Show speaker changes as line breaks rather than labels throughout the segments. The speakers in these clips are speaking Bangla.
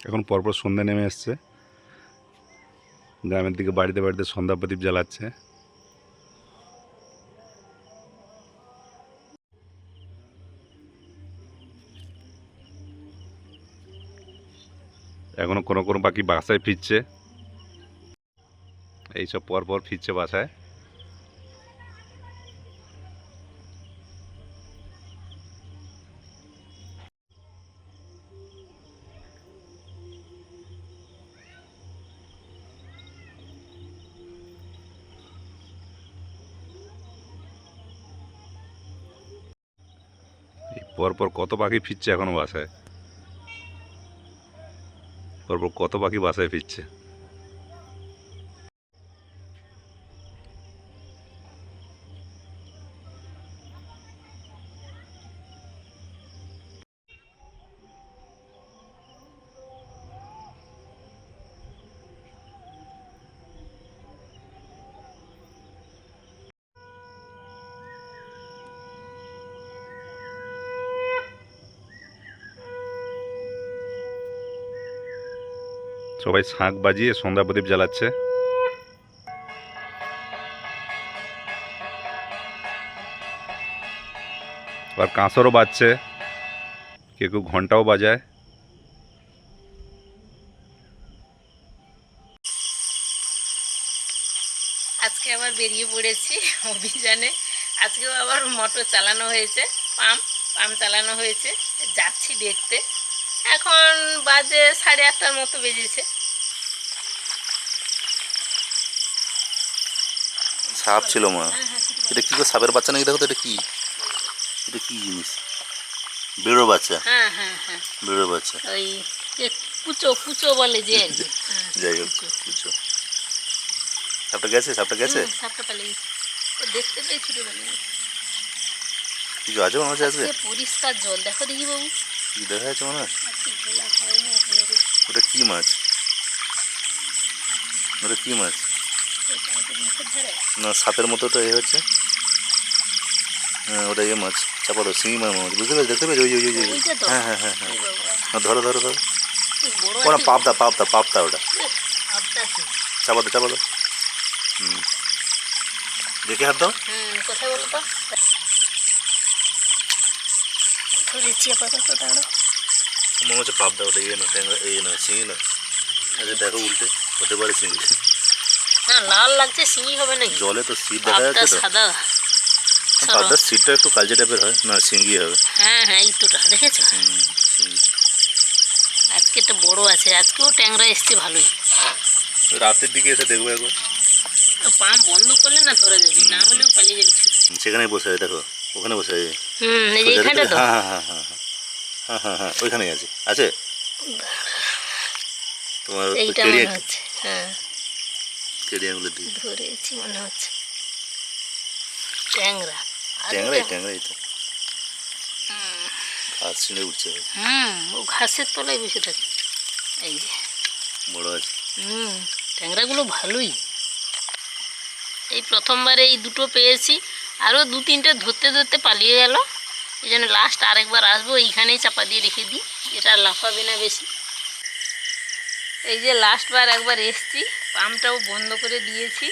এখন পরপর সন্ধ্যা নেমে এসছে। গ্রামের দিকে বাড়িতে বাড়িতে সন্ধ্যা প্রদীপ জ্বালাচ্ছে। এখনও কোনো কোনো পাখি বাসায় ফিরছে। এইসব পর পর ফিরছে বাসায়। পরপর কত পাখি ফিরছে এখনও বাসায়? পরপর কত পাখি বাসায় ফিরছে? সবাই শাঁখ বাজিয়ে সন্ধ্যা প্রদীপ জ্বালাচ্ছে। আর কাঁসরও বাজছে। কেউ কেউ ঘন্টাও বাজায়।
আজকে আবার বেরিয়ে পড়েছি অভিযানে। আজকেও আবার মোটর চালানো হয়েছে, পাম্প পাম্প চালানো হয়েছে। যাচ্ছি দেখতে। এখন বাজে সাড়ে আটটার মতো বেজেছে।
সাপ ছিল মা
হ্যাঁ। হ্যাঁ
এটা কি করে সাপের বাচ্চা নাকি? দেখো তো এটা কি? এটা কি জিনিস? বেরো বাচ্চা।
হ্যাঁ হ্যাঁ হ্যাঁ।
বেরো বাচ্চা।
ওই কুচো কুচো বলে যে
যাই হোক
কুচো।
সাপটা গেছে? সাপটা গেছে?
সাপটা পালিয়ে গেছে। দেখতে পেয়ে ছুটে পালিয়ে
কিছু আছে মনে হচ্ছে আজকে
পরিষ্কার জল। দেখো দেখি বাবু।
কি দেখা যাচ্ছে মনে হয়। ওটা কি মাছ? ওটা কি মাছ? না সাপের মতো তো এ হচ্ছে। হ্যাঁ ওটা ইয়ে মাছ। চাপা দাও শিঙি মাছ মাছ। বুঝতে পেরেছি? দেখতে পেয়েছি? ওই ওই ওই হ্যাঁ হ্যাঁ হ্যাঁ হ্যাঁ। ধরো ধরো ধরো।
আছে।
পাপদা পাপদা পাপদা ওটা।
এ,
চাপা দাও চাপা দাও। হুম। দেখে হাত দাও।
হুম, বলো তো ধরেছি আপাতত দাঁড়ো
মনে হচ্ছে পাবদা ওটা ইয়ে না ট্যাংরা ইয়ে না শিঙি না আচ্ছা দেখো উল্টে হতে পারে শিঙি
না লাল লাগছে সিঙি হবে নাকি
জলে তো সিট দেখা
আপটা
যাচ্ছে তো
সাদা সরো।
পাবদার সিটটা একটু কালচে টাইপের হয় না শিঙ্গি হবে
হ্যাঁ হ্যাঁ এই তোটা দেখেছ
হুম, শিঙি।
আজকে একটা বড় আছে আজকেও ট্যাংরা এসছে ভালোই
রাতের দিকে এসে দেখব একবার
পাম্প বন্ধ করলে না ধরে যাবে না হলেও পালিয়ে যাবে ছুটে।
সেখানে বসে আছে দেখো ওখানে বসে আছে
হুম এই যে
সোজা
এখানটা
দেখতে-
তো
হ্যাঁ হ্যাঁ হ্যাঁ হ্যাঁ হ্যাঁ হ্যাঁ ওইখানেই আছে। আছে? তোমার
এইটা মনে হচ্ছে হ্যাঁ।
কেড়ি আঙুলের
ধরেছি মনে হচ্ছে। ট্যাংরা।
ট্যাংরাই ট্যাংরাই তো। ঘাস ছিঁড়ে উঠছে
হুম ও ঘাসের তলায় বসে থাকে। এই যে।
বড় আছে।
হুম ট্যাংরাগুলো ভালোই। এই প্রথমবার এই দুটো পেয়েছি। আরও দু তিনটে ধরতে ধরতে পালিয়ে গেল। এই জন্য লাস্ট আরেকবার আসব এইখানেই চাপা দিয়ে রেখে দিই এটা লাফাবে না বেশি। এই যে লাস্টবার একবার এসছি পাম্পটাও বন্ধ করে দিয়েছি।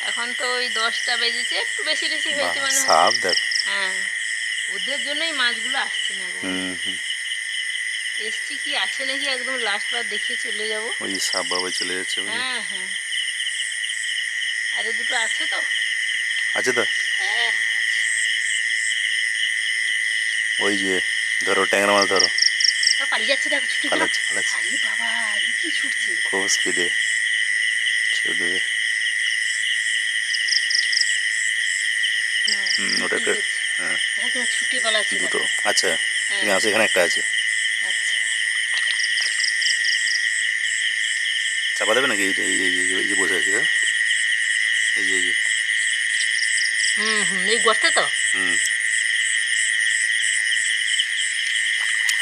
এখন তো ওই দশটা বেজেছে একটু বেশি বেশি হয়েছে মানে হ্যাঁ। ওদের জন্যই মাছগুলো আসছে না এসছি কি আছে নাকি একদম লাস্টবার দেখে চলে যাব?
ওই সাপ বাবাই চলে যাচ্ছে
হ্যাঁ হ্যাঁ। আরে দুটো আছে তো?
আছে তো?
হ্যাঁ।
ওই যে ধরো ট্যাংরা মাছ ধরো।
পালিয়ে যাচ্ছে দেখো ছুটে
পালাচ্ছে পালাচ্ছে।
আরে বাবা এ কি ছুটছে?
খুব স্পিডে চলবে হুম ওটা হ্যাঁ।
দেখো ছুটে পালাচ্ছে
দুটো। আচ্ছা
হ্যাঁ,
তুমি আছে এখানে একটা আছে।
আচ্ছা।
চাপা দেবে নাকি? এই যে এই যে এই যে- বসে আছে হ্যাঁ? এই যে এই যে।
হুম হুম এই গর্তে তো?
হুম।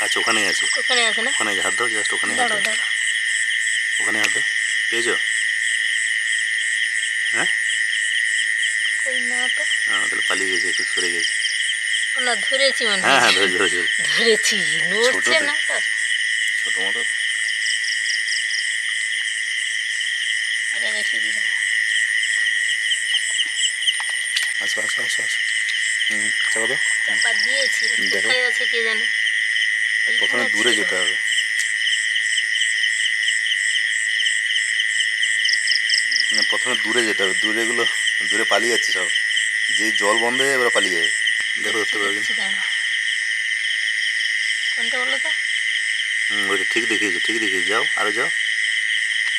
আচ্ছা ওখানেই আছে।
ওখানে আছে না?
ওখানে হাত দাও জাস্ট ওখানে হাত দাও। ওখানে হাত দাও। পেয়েছ? হ্যাঁ? হ্যাঁ তাহলে পালিয়ে গেছে একটু সরে গেছে।
না ধরেছি মানে
হ্যাঁ
হ্যাঁ।
ধরেছি ধরেছি
ধরেছি। নড়ছে না
ছোট মতো।
আচ্ছা, আচ্ছা, এটা
আসো আসো আসো আসো। হুম চাপা
দিয়েছি কোথায় আছে কে জানে?
প্রথমে দূরে যেতে হবে। না প্রথমে দূরে যেতে হবে। দূরে গুলো দূরে পালিয়ে যাচ্ছে সব। যেই জল বন্ধ হয়ে এবার পালিয়ে যাবে। দেখো দেখতে পাবে।
কোনটা বলো তো?
হুম ওইটা ঠিক দেখিয়েছো ঠিক দেখিয়েছো। যাও আরও যাও।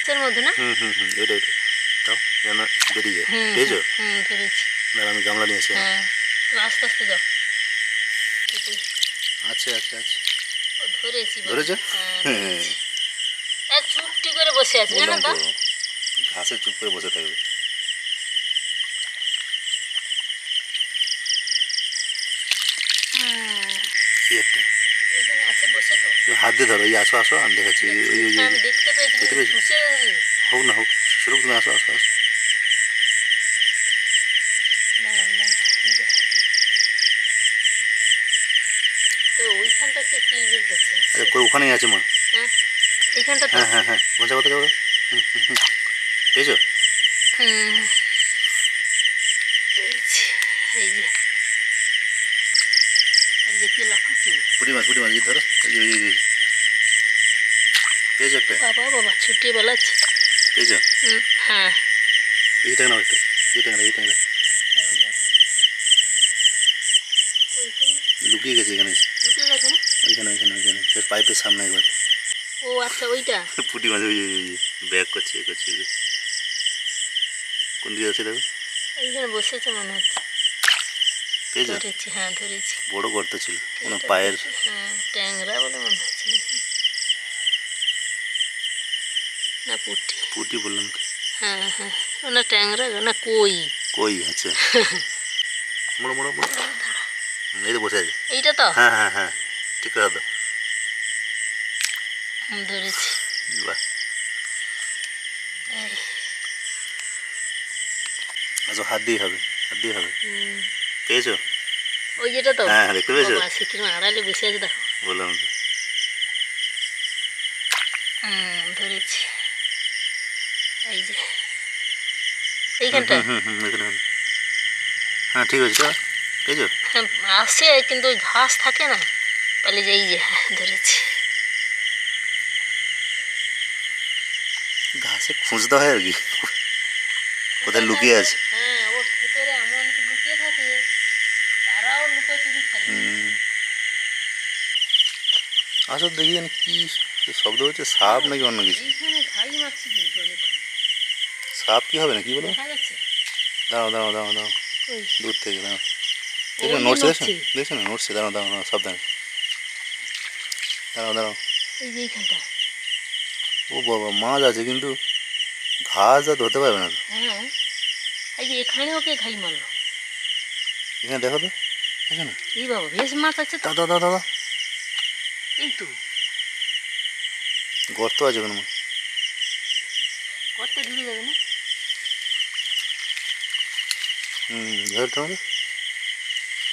এর মধ্যে না?
হুম হুম হুম ওইটা ওইটা। যাও যেন বেরিয়ে যায়।
হুম
পেয়েছ?
হুম ধরেছি
দাঁড়া আমি গামলা নিয়ে আসি
হ্যাঁ আস্তে আস্তে যাও।
আছে আছে
ও ধরেছি বাবা।
ধরেছো?
হ্যাঁ।
হ্যাঁ
ধরেছি। এক চুপটি করে বসে আছে জানো
বললাম
তো।
তো ঘাসে চুপ করে বসে থাকবে। হাত দিয়ে ধরো এই আসো আসো আমি দেখাচ্ছি
হ্যাঁ, দেখতে পেয়েছি
হোক না হোক শুরু আসো আসো আসো
দাঁড়াও দাঁড়াও এই যে। তো
আচ্ছা করে ওখানেই আছে মা
হ্যাঁ।
হ্যাঁ হ্যাঁ হ্যাঁ পৌঁছা কথা যাব? পেয়েছ? পুটি মাছ পুটি মাছ ধরো পেয়েছ একটা?
বাবা বাবা ছুটিয়ে বেলাচ্ছে
পেয়েছ?
হ্যাঁ।
এই টাকা নাও একটা এই টাকা এই টাকা লুকিয়ে গেছে এখানে
লুকিয়ে গেছে না
ওইখানে ওইখানে ওইখানে বেশ পাইপের সামনে একবার।
ও আচ্ছা ওইটা?
পুটি মাছ ওই ওই ব্যাগ করছে এ করছে কোন দিকে আছে দেখো?
এইখানে বসেছে মনে হচ্ছে। ধরেছি হ্যাঁ ধরেছি।
বড় গর্ত ছিল কোনো পায়ের
হ্যাঁ ট্যাংরা বলে মনে হচ্ছে না পুটি।
পুটি বললাম।
হ্যাঁ হ্যাঁ না ট্যাংরা না কই?
কই আছে মোড়ো মোড়ো মোড়ো। এই তো বসে আছে।
এইটা তো?
হ্যাঁ হ্যাঁ হ্যাঁ ঠিক
হুম, ধরেছি।
আচ্ছা হাত দিয়ে হবে হাত দিয়ে হবে। পেয়েছ?
ওই যেটা তো।
হ্যাঁ হ্যাঁ দেখতে পেয়েছ?
কীরকম আড়ালে বসে আছে দেখো।
বললাম তো।
ধরেছি। এই যে। এইখানটা।
হ্যাঁ ঠিক আছে চল। পেয়েছ?
হ্যাঁ আসে কিন্তু ওই ঘাস থাকে না? যাই যে হ্যাঁ, ধরেছি।
ঘাসে খুঁজতে হয় আর কি। কোথায় লুকিয়ে আছে?
হ্যাঁ ওর ভেতরে এমন কি লুকিয়ে থাকে তারাও লুকোচুরি খেলে।
হুম। আসো দেখি জানি কি শব্দ হচ্ছে সাপ নাকি অন্য কিছু?
এইখানে ঘাই মারছি কিন্তু অনেকক্ষণ।
সাপ কি হবে না কি বলো?
দেখা যাচ্ছে।
দাঁড়াও দাঁড়াও দাঁড়াও দাঁড়াও।
ওই।
দূর থেকে দাঁড়াও।
ওই
দেখো
যে
নড়ছে দেখছ?
নড়ছে।
দেখছ না? নড়ছে দাঁড়াও দাঁড়াও দাঁড়াও সাবধানে। দাঁড়াও দাঁড়াও।
এই যে এইখানটা।
ও বাবা মাছ আছে কিন্তু। ঘাস আর ধরতে পারবে না
হ্যাঁ। এই যে এখানে ওকে ঘাই মারলো।
এখানে দেখো তো এখানে।
এই বাবা বেশ মাছ আছে তো।
দাও দাও।
এই তো।
গর্ত আছে কোনো মাছ
করতে ঢুকে যাবে না?
হুম ধরতে হবে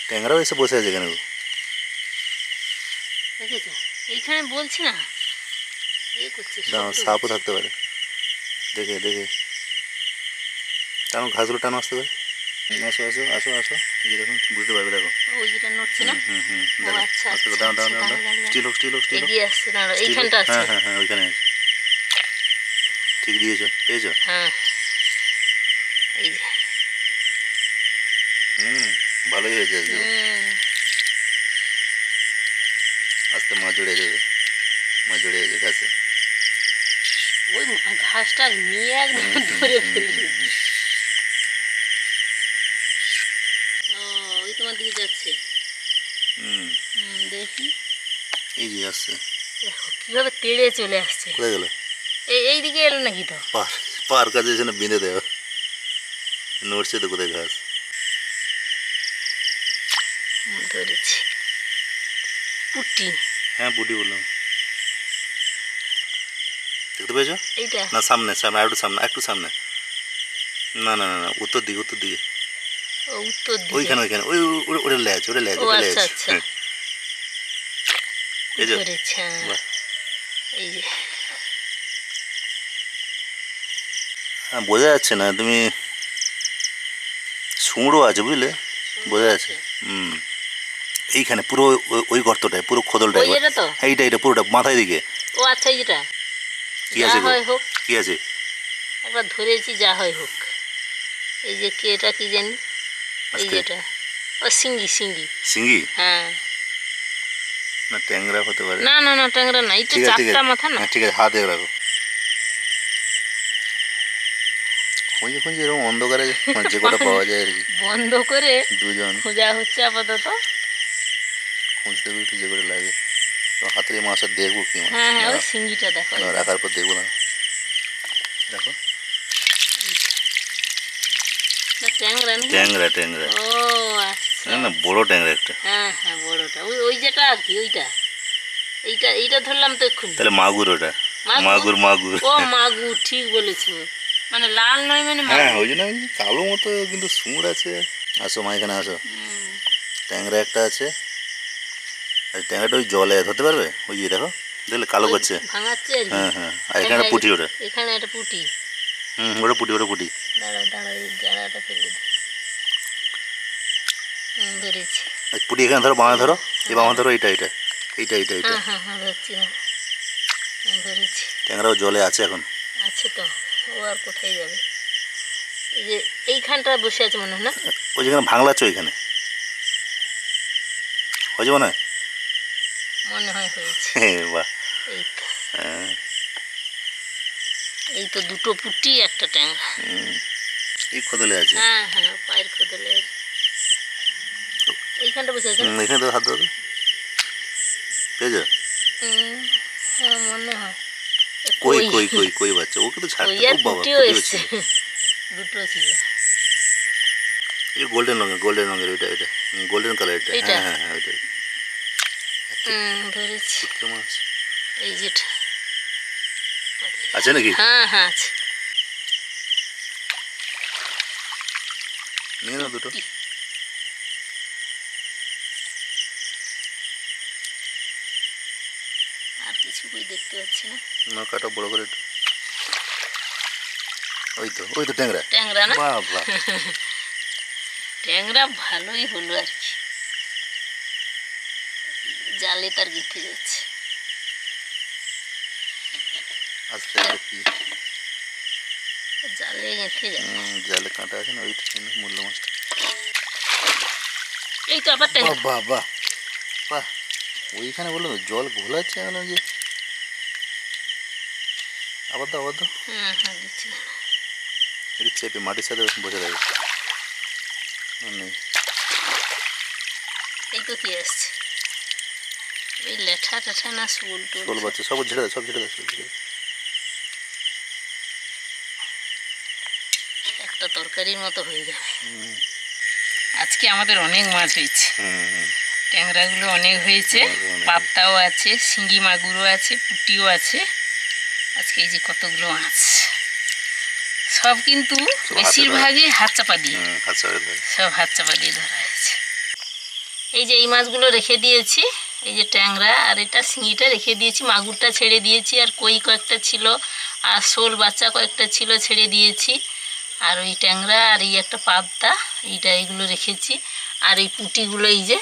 ট্যাংরাও এসে বসে আছে এখানে।
দেখেছ? এইখানে বলছি না। এ করছে
সাপও থাকতে পারে। দেখে দেখে। টানো ঘাসগুলো টানো আসতে পারে আসো আসো আসো আসো। এই দেখুন বুঝতে পারবে দেখো।
ওই যেটা নড়ছে না?
হুম হুম
আচ্ছা,
আস্তে
আচ্ছা,
দাঁড়াও দাঁড়াও
আচ্ছা,
দাঁড়াও।
দাঁড়াও,
স্টিল হোক স্টিল হোক স্টিল
এগিয়ে আসছে দাঁড়ো এইখানটা আছে।
হ্যাঁ হ্যাঁ হ্যাঁ ওইখানে আছে। ঠিক দিয়েছ পেয়েছ?
হ্যাঁ। এই যে।
হুম ভালোই হয়েছে আজকে।
হুম,
আস্তে মাছ জড়িয়ে যাবে মাছ জড়িয়ে যাবে ঘাসে।
ওই ঘাসটা নিয়ে একদম ধরে ফেললি ও ওই তোমার দিকে যাচ্ছে। দেখি।
এই যে আসছে।
কীভাবে তেড়ে চলে আসছে।
কোথায় গেল?
এই এই দিকে এলো নাকি তো?
পার পার কাছে এসে না বেঁধে দেওয়া নড়ছে তো কোথায় ঘাস?
ধরেছি। পুটি।
হ্যাঁ বুটি বললাম। দেখতে পেয়েছ না সামনে সামনে একটু সামনে একটু সামনে। না না না না উত্তর দিকে উত্তর দিকে।
উত্তর দিকে।
ওইখানে ওইখানে ওই ওই- ওটা ওটা লেজ ওটা লেজ
ও
ওটা লেজ হ্যাঁ এই যে।
ধরেছি হ্যাঁ।
বাহ।
এই যে।
হ্যাঁ বোঝা যাচ্ছে না তুমি সুঁড়ো আছে বুঝলে? বোঝা যাচ্ছে হুম। এইখানে পুরো ওই- গর্তটায় পুরো খোদলটা
ওই যেটা তো?
হ্যাঁ এইটা এইটা পুরোটা মাথায় দিকে।
ও আচ্ছা এই যেটা
কি আছে
হোক।
কি আছে।
একবার ধরেছি যা হয় হোক। এই যে কে এটা কি জানি? এই। যেটা। ও সিঙ্গি সিঙ্গি।
সিঙ্গি?
হ্যাঁ।
না ট্যাংরা হতে পারে।
না না না ট্যাংরা না
ঠিক
চারটা মাথা না?
হ্যাঁ ঠিক আছে হাত রাখো। খুঁজে খুঁজে এরকম অন্ধকারে যে কটা পাওয়া যায় আর কি।
বন্ধ করে
দুজন।
খোঁজা হচ্ছে আপাতত।
খুঁজতে খুঁজতে যে করে লাগে। হাতের এই মাছটা দেখব কি মাছ?
হ্যাঁ হ্যাঁ ওই সিঙ্গিটা দেখো
রাখার পর দেখব না। দেখো।
ট্যাংরা
ট্যাংরা ট্যাংরা।
ও আচ্ছা।
না না বড় ট্যাংরা একটা।
হ্যাঁ হ্যাঁ বড়টা। ওই ওই যেটা আর কি ওইটা। এইটা এইটা ধরলাম তো এক্ষুনি।
তাহলে মাগুর ওটা।
মাগুর?
মাগুর মাগুর।
ও মাগুর ঠিক বলেছ। মানে লাল নয় মানে
হ্যাঁ ওই জন্য আমি কালো মতো কিন্তু আছে। আসো মা এখানে আসো। ট্যাংরা একটা আছে। আর ট্যাংরাটা ওই জলে ধরতে পারবে? ওই যে দেখো দেখলে কালো করছে। হ্যাঁ হ্যাঁ। আর এখানে পুঁটি ওটা
এখানে একটা পুটি।
হুম ওটা পুঁটি ওটা পুঁটি।
দাঁড়াও দাঁড়াও এই জায়গাটা ফেলে দিই। ধরেছি।
আর এখানে ধরো বামা ধরো। এই বামা ধরো এইটা এইটা। এইটা এইটা এইটা।
হ্যাঁ হ্যাঁ হ্যাঁ ধরছি ধরেছি।
ট্যাংরাও জলে আছে এখন।
আছে তো। ও আর কোথায় যাবে? এই যে এইখানটা বসে আছে মনে হয় না?
ওই যেখানে ভাঙলাচ্ছ ওইখানে। হয়েছে মনে হয়?
মনে হয় হয়েছে।
হ্যাঁ, বাহ।
এই তো।
হ্যাঁ।
এই তো দুটো পুটি একটা ট্যাংরা।
এই খোদলে আছে?
হ্যাঁ হ্যাঁ পায়ের খোদলে এইখানটা বসে আছে?
এখানে তো হাত তো।
হ্যাঁ মনে হয়।
কই কই? কই কই বাচ্চা? ওকে তো ছাড়তে। বাবা।
দুটো ছিল।
এই গোল্ডেন রঙের গোল্ডেন রঙের ওইটা ওইটা। গোল্ডেন কালার এটা হ্যাঁ হ্যাঁ হ্যাঁ ওইটা।
হুম ধরেছি।
শুটকি মাছ।
এই যেটা
আছে নাকি?
হ্যাঁ হ্যাঁ আছে।
নিয়ে নাও দুটো।
আর কিছু কই দেখতে পাচ্ছি না।
না কাটা বড় করে একটু। ওই তো ওই তো ট্যাংরা।
ট্যাংরা না? ট্যাংরা ভালোই হলো আর কি। জালে তার গেঁথে যাচ্ছে।
আস্তে আস্তে
জালে গেঁথে যাচ্ছে।
জালে কাঁটা আছে না ওইটা মূল্য মাছটা
এই তো আবার
বাহ বাহ বাহ বাহ। ওইখানে বলল জল ঘোলাচ্ছে এখন ওই যে আবার দাও আবার দাও। একটু চেপে মাটির সাথে বসে থাকে। আর নেই।
এই তো কি আসছে। ওই লেঠা টেঠা না শুল টুল
শোল বাচ্চা সব ঝেড়ে দাও সব ঝেড়ে দাও সব ঝেড়ে
একটা তরকারির মতো হয়ে যাবে আজকে আমাদের অনেক মাছ হয়েছে। ট্যাংরাগুলো অনেক হয়েছে পাত্তাও আছে শিঙ্গি মাগুরও আছে পুটিও আছে। আজকে এই যে কতগুলো মাছ। সব কিন্তু বেশিরভাগই হাত চাপা দিয়ে। সব হাত চাপা দিয়ে ধরা হয়েছে। এই যে এই মাছগুলো রেখে দিয়েছি। এই যে ট্যাংরা, আর এটা শিঙিটা রেখে দিয়েছি, মাগুরটা ছেড়ে দিয়েছি, আর কই কয়েকটা ছিল, আর শোল বাচ্চা কয়েকটা ছিল ছেড়ে দিয়েছি। আর ওই ট্যাংরা আর এই একটা পাবদা, এইটা এইগুলো রেখেছি। আর এই পুঁটিগুলো এই যে